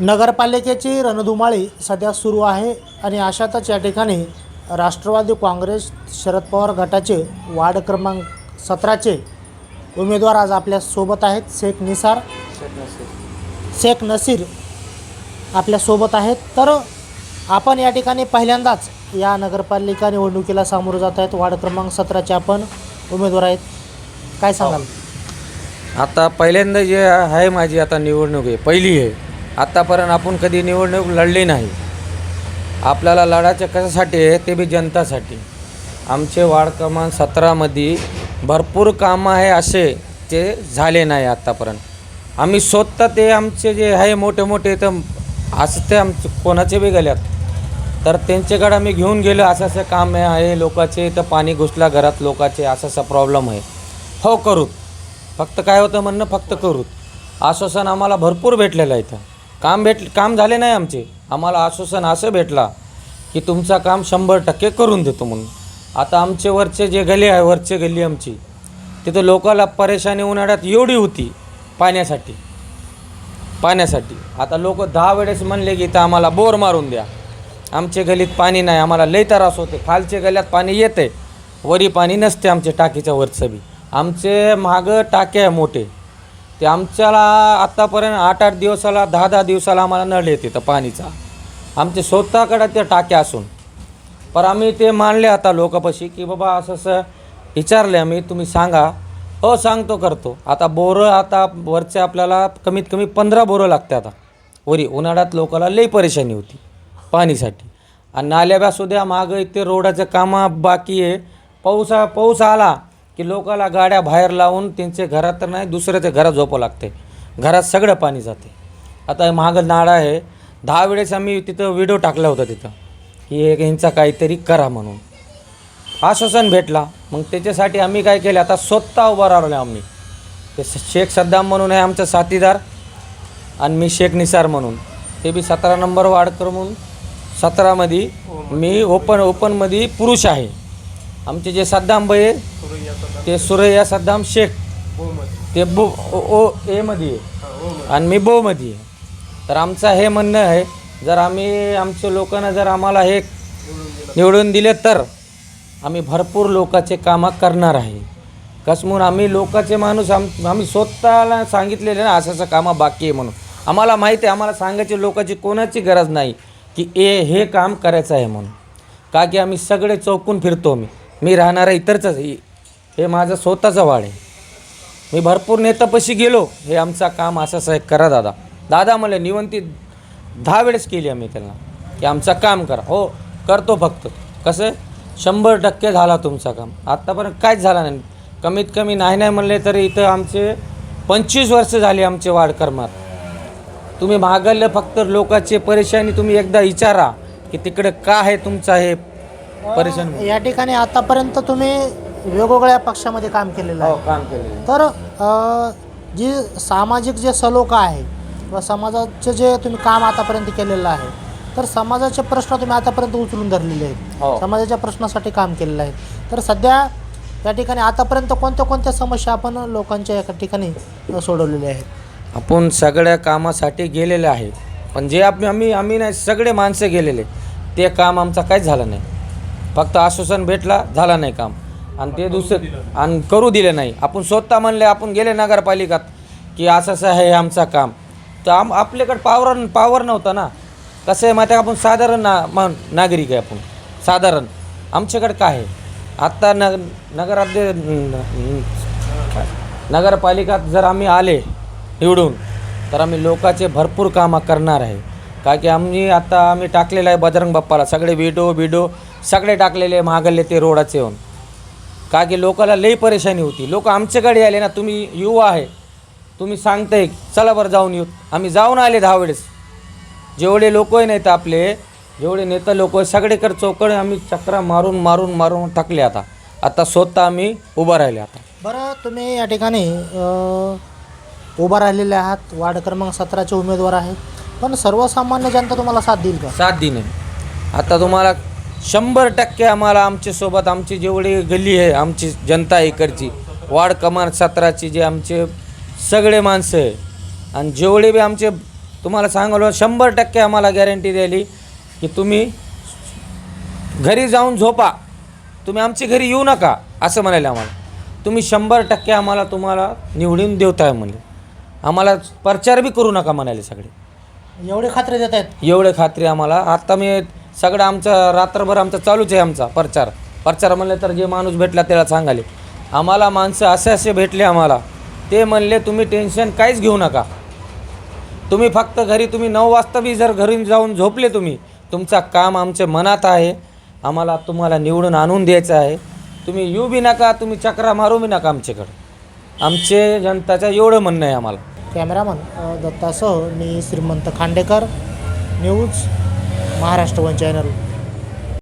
नगरपालिकेची रणधुमाळी सध्या सुरू आहे आणि अशातच या ठिकाणी राष्ट्रवादी काँग्रेस शरद पवार गटाचे वार्ड क्रमांक सतराचे उमेदवार आज आपल्यासोबत आहेत. शेख निसार. शेख नसीर आपल्यासोबत आहेत. तर आपण या ठिकाणी पहिल्यांदाच या नगरपालिका निवडणुकीला सामोरं जात आहेत. वार्ड क्रमांक सतराचे आपण उमेदवार आहेत. काय सांगाल? हो. आता पहिल्यांदा जे आहे माझी आता निवडणूक आहे. पहिली आहे. आत्तापर्यंत आपण कधी निवडणूक लढली नाही. आपल्याला लढायचं कशासाठी आहे ते बी जनतासाठी. आमचे वार्ड क्रमांक सतरामध्ये भरपूर कामं आहे असे ते झाले नाही आत्तापर्यंत आम्ही स्वतः ते आमचे जे आहे मोठे मोठे तर असं ते आमचे कोणाचे बी गेल्यात तर त्यांच्याकडे आम्ही घेऊन गेलो असं असं काम आहे- लोकाचे तर पाणी घुसला घरात लोकाचे असं असा प्रॉब्लेम आहे. हो करूत फक्त काय होतं म्हणणं फक्त करूत आश्वासन आम्हाला भरपूर भेटलेलं आहे इथं. काम भेट काम झाले नाही आमचे. आम्हाला आश्वासन असं भेटला की तुमचं काम शंभर टक्के करून देतो म्हणून. आता आमचे वरचे जे गली आहे वरचे गल्ली आमची तिथं लोकाला परेशानी उन्हाळ्यात एवढी होती पाण्यासाठी. पाण्यासाठी. आता लोक दहा वेळेस म्हणले की इथं आम्हाला बोर मारून द्या. आमच्या गलीत पाणी नाही आम्हाला लई त्रास होते खालच्या गल्यात पाणी येते वरी पाणी नसते आमच्या टाकीच्या वरचं बी. आमचे मागं टाके आहे मोठे. ते आमच्याला आत्तापर्यंत आठ आठ दिवसाला दहा दहा दिवसाला आम्हाला नळ येते तर पाणीचा. आमचे स्वतःकडे त्या टाक्या असून. पर आम्ही ते मानले आता लोकापाशी की बाबा असं असं विचारले आम्ही तुम्ही सांगा. हो सांगतो करतो. आता बोरं आता वरचे आपल्याला कमीत कमी पंधरा बोरं लागते आता. वरी उन्हाळ्यात लोकाला लई परेशानी होती पाणीसाठी. आणि नाल्या ब्या सुद्धा मागं इथे रोडाचं कामं बाकी आहे. पाऊस पाऊस आला. की लोकाला गाड्या बाहेर लावून त्यांचे घरात तर नाही दुसऱ्याच्या घरात झोपावं लागते. घरात सगळं पाणी जाते. आता मागं नाळा आहे. दहा वेळेस आम्ही तिथं व्हिडिओ टाकला होता तिथं. की एक यांचा काहीतरी करा म्हणून. आश्वासन भेटला. मग त्याच्यासाठी आम्ही काय केलं? आता स्वतः उभं राहिलो आम्ही. ते शेख सद्दाम म्हणून आहे आमचा साथीदार आणि मी शेख निसार म्हणून. ते बी सतरा नंबर वाढ करून सतरामध्ये मी ओपन ओपनमध्ये पुरुष आहे. आमचे जे सद्दाम भाई ते सुरैया सद्दाम शेख. ते बो ओ ओ एमध्ये आणि मी बोमध्ये आहे. तर आमचं हे म्हणणं आहे जर आम्ही आमच्या लोकांना जर आम्हाला हे निवडून दिले तर आम्ही भरपूर लोकांचे कामं करणार आहे. कस म्हणून आम्ही लोकांचे माणूस आम आम्ही स्वतःला सांगितलेले ना असं असं कामं बाकी आहे म्हणून. आम्हाला माहिती आहे आम्हाला सांगायची लोकांची कोणाची गरज नाही की ए हे काम करायचं आहे म्हणून. का की आम्ही सगळे चौकून फिरतो मी मी राहणारा इतरच हे माझं स्वतःचं वाड आहे. मी भरपूर नेतापशी गेलो. हे आमचं काम असं असं आहे. करा दादा. दादा मला निवंती दहा वेळेस केली आम्ही त्यांना. की आमचं काम करा. हो करतो फक्त. कसं शंभर टक्के झाला तुमचं काम. आत्तापर्यंत काहीच झाला नाही. कमीत कमी नाही नाही म्हणले तरी इथं आमचे पंचवीस वर्ष झाली आमचे वाढकर्मात तुम्ही मागलं फक्त लोकांची परेशानी तुम्ही एकदा विचारा की तिकडे का आहे तुमचं हे परेशान या ठिकाणी आतापर्यंत तुम्ही वेगवेगळ्या पक्षामध्ये काम केलेलं आहे. हो काम केलेलं तर अ, जी सामाजिक जे सलोखा आहे किंवा समाजाचं जे तुम्ही काम आतापर्यंत केलेलं आहे तर समाजाचे प्रश्न तुम्ही आतापर्यंत उचलून धरलेले आहेत. हो. समाजाच्या प्रश्नासाठी काम केलेलं आहे. तर सध्या या ठिकाणी आतापर्यंत कोणत्या कोणत्या समस्या आपण लोकांच्या एका ठिकाणी अ, सोडवलेल्या आहेत? आपण सगळ्या कामासाठी गेलेले आहे. पण जे आप आम्ही आम्ही नाही सगळे माणसं गेलेले ते काम आमचं काहीच झालं नाही. फक्त आश्वासन भेटला झाला नाही काम. आणि ते दुसरं आणि करू दिले नाही. आपण स्वतः म्हणले आपण गेले नगरपालिकात की असं असं आहे आमचं काम. तर आम आपल्याकडे पावर पावर नव्हता ना. कसं आहे माहिती आहे का? आपण साधारण ना मा नागरिक आहे आपण. साधारण. आमच्याकडे काय आहे? आत्ता नग नगराध्य नगरपालिकात जर आम्ही आले निवडून तर आम्ही लोकांचे भरपूर कामं करणार आहे. का की आम्ही आता आम्ही टाकलेलं आहे बजरंग बाप्पाला. सगळे व्हिडिओ बिडो सगळे टाकलेले महागल्ले ते रोडाचे येऊन. का की लोकाला लई परेशानी होती. लोक आमच्याकडे आले ना तुम्ही युवा आहे. तुम्ही सांगताय चला बरं जाऊन येऊ. आम्ही जाऊन आले दहा वेळेस. जेवढे लोक नाहीत आपले जेवढे नेता लोक सगळेकडे चौकड आम्ही चक्रा मारून मारून मारून टाकले आता. आता स्वतः आम्ही उभं राहिले आता. बरं तुम्ही या ठिकाणी उभा राहिलेले आहात. वार्ड क्रमांक सतराचे उमेदवार आहेत. पण सर्वसामान्य जनता तुम्हाला साथ देईल का? सात दिन आता तुम्हाला शंभर टक्के आम्हाला आमच्यासोबत आमची जेवढी गल्ली आहे आमची जनता इकडची वार्ड कमान सतराची जे आमचे सगळे माणसं आहे. आणि जेवढे बी आमचे तुम्हाला सांगालो शंभर टक्के आम्हाला गॅरंटी दिली की तुम्ही घरी जाऊन झोपा. तुम्ही आमच्या घरी येऊ नका असं म्हणाले आम्हाला. तुम्ही शंभर टक्के आम्हाला तुम्हाला निवडून देवताय म्हणले आम्हाला प्रचार बी करू नका म्हणाले सगळे. एवढे खात्री देत आहेत एवढे खात्री आम्हाला. आत्ता मी सगळं आमचं रात्रभर आमचा चालूच आहे आमचा प्रचार. प्रचार म्हणले तर जे माणूस भेटला त्याला सांगाले. आम्हाला माणसं असे असे भेटले आम्हाला. ते म्हणले तुम्ही टेन्शन काहीच घेऊ नका. तुम्ही फक्त घरी तुम्ही नऊ वाजता बी जर घरी जाऊन झोपले तुम्ही तुमचा काम आमच्या मनात आहे. आम्हाला तुम्हाला निवडून आणून द्यायचं आहे. तुम्ही येऊ बी नका तुम्ही चक्रा मारू बी नका आमच्याकडं. आमचे जनताचं एवढं म्हणणं आहे आम्हाला. कॅमेरामन दत्तासह मी Shrimant Khandekar news Maharashtra one channel.